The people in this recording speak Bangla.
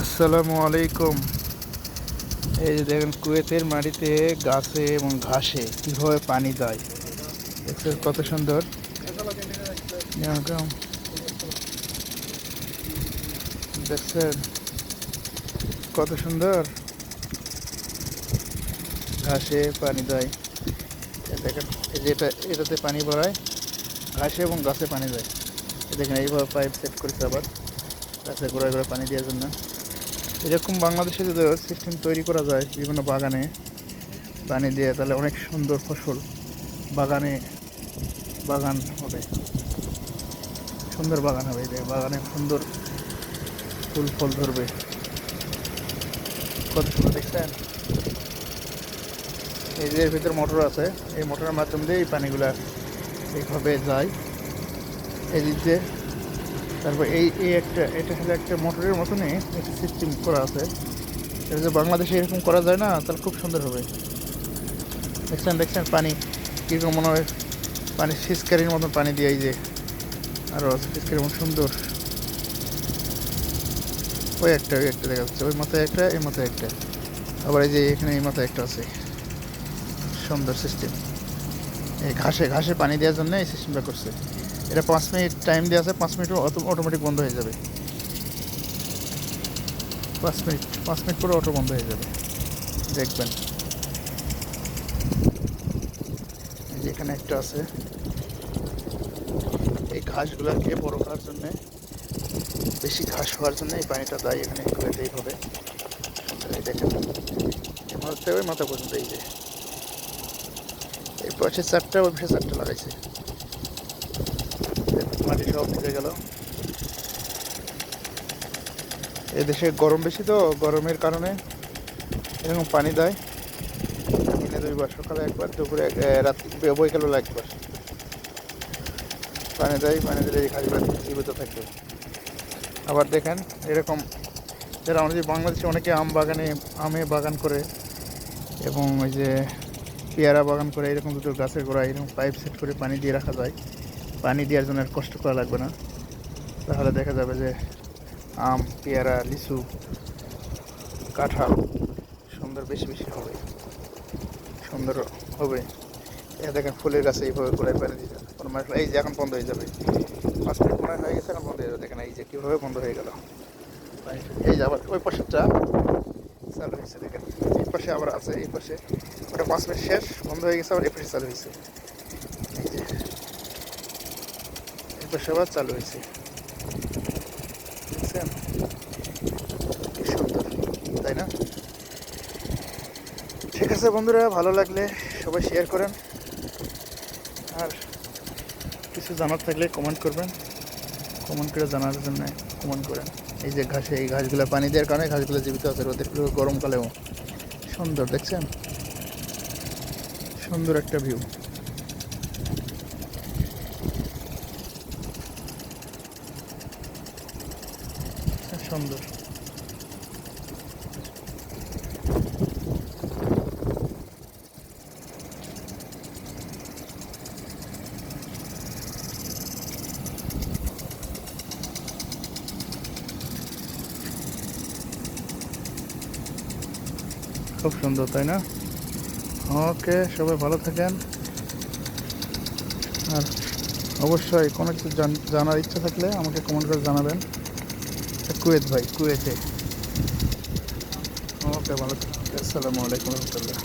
আসসালামু আলাইকুম। এই যে দেখেন, কুয়েতের মাটিতে গাছে এবং ঘাসে কীভাবে পানি দেয় দেখছেন কত সুন্দর? দেখছেন কত সুন্দর? ঘাসে পানি দেয় দেখেন, এই যে এটা, এটাতে পানি ভরায়, ঘাসে এবং গাছে পানি দেয় দেখেন, এইভাবে পাইপ সেট করেছে আবার। গাছে গোড়ায় গোড়ায় পানি দেওয়ার জন্য। এরকম বাংলাদেশে যদি সিস্টেম তৈরি করা যায় বিভিন্ন বাগানে, পানি দিয়ে, তাহলে অনেক সুন্দর ফসল বাগানে বাগান হবে। সুন্দর বাগান হবে বাগানে সুন্দর ফুল ফল ধরবে। কত সুন্দর, দেখছেন? এই যে ভিতরে মোটর আছে, এই মোটরের মাধ্যম দিয়ে এই পানিগুলা এইভাবে যায়। এই দিক দিয়ে তারপর এই এই একটা, এটা হলো একটা মোটরের মতনই একটা সিস্টেম করা আছে। এটা যদি বাংলাদেশে এরকম করা যায় না, তাহলে খুব সুন্দর হবে। দেখছেন দেখছেন পানি, কীরকম মনে হয় পানি, ফিসকারির মতন পানি দিয়ে এই যে আরও আছে ফিসকারির মতন, সুন্দর। ওই একটা ওই একটা দেখা যাচ্ছে, ওই মাথায় একটা, এই মাথায় একটা। আবার এই যে এখানে এই মাথায় একটা আছে। সুন্দর সিস্টেম এই ঘাসে ঘাসে পানি দেওয়ার জন্য এই সিস্টেমটা করছে। এটা পাঁচ মিনিট টাইম দেওয়া আছে, পাঁচ মিনিট অটোমেটিক বন্ধ হয়ে যাবে। পাঁচ মিনিট পাঁচ মিনিট পরে অটো বন্ধ হয়ে যাবে। দেখবেন। এখানে একটা আছে। এই ঘাসগুলোকে বড় করার জন্যে, বেশি ঘাস হওয়ার জন্য এই পানিটা দেয় এখানে করে এইভাবে এই দেখেন মাথা পর্যন্ত এই যে। এই পাশে চারটা, ওই পাশে চারটা লাগাইছে। মাটি সব ভিজে গেল। এদেশে গরম বেশি তো, গরমের কারণে এরকম পানি দেয়। দিনে দুইবার, সকালে একবার, দুপুরে রাত্রি বৈকালবেলা একবার। পানি দেয়, পানি দিলে এই খালি জীবিত থাকবে আবার দেখেন, এরকম যারা আমাদের বাংলাদেশে অনেকে আম বাগানে, আমে বাগান করে এবং ওই যে পেয়ারা বাগান করে, এরকম দুটো গাছের গোড়ায় এরকম পাইপ সেট করে পানি দিয়ে রাখা যায়। পানি দেওয়ার জন্য আর কষ্ট করা লাগবে না। তাহলে দেখা যাবে যে আম, পেয়ারা, লিচু, কাঁঠাল সুন্দর বেশি বেশি হবে। সুন্দর হবে। এ দেখেন ফুলের গাছে এইভাবে গোড়ায় পানি যাবে কোনো মানে এই যে এখন বন্ধ হয়ে যাবে। পাঁচ মিনিট মনে হয়ে গেছে, এখন বন্ধ হয়ে যাবে। দেখেন এই যে কীভাবে বন্ধ হয়ে গেল। এই যে আবার ওই পাশেরটা। চালু হয়েছে, দেখেন। এই পাশে আবার আছে, এই পাশে। ওটা পাঁচ মিনিট শেষ, বন্ধ হয়ে গেছে, আবার এই পাশে চালু হয়েছে এই যে আবার চালু হয়েছে। সুন্দর, তাই না? ঠিক আছে বন্ধুরা, ভালো লাগলে সবাই শেয়ার করেন। আর কিছু জানার থাকলে কমেন্ট করবেন। কমেন্ট করে জানার জন্য কমেন্ট করেন। এই যে ঘাসে, এই ঘাসগুলো পানি দেওয়ার কারণে ঘাসগুলো জীবিত আছে, রোদের গরমকালেও সুন্দর, দেখছেন? সুন্দর একটা ভিউ সুন্দর। খুব সুন্দর, তাই না? ওকে, সবাই ভালো থাকেন। আর অবশ্যই কোনো কিছু জানার ইচ্ছা থাকলে আমাকে কমেন্ট করে জানাবেন। কুয়েত ভাই কুয়েতে। ওকে ভালো আসসালামু আলাইকুম রহমতুল্লাহ।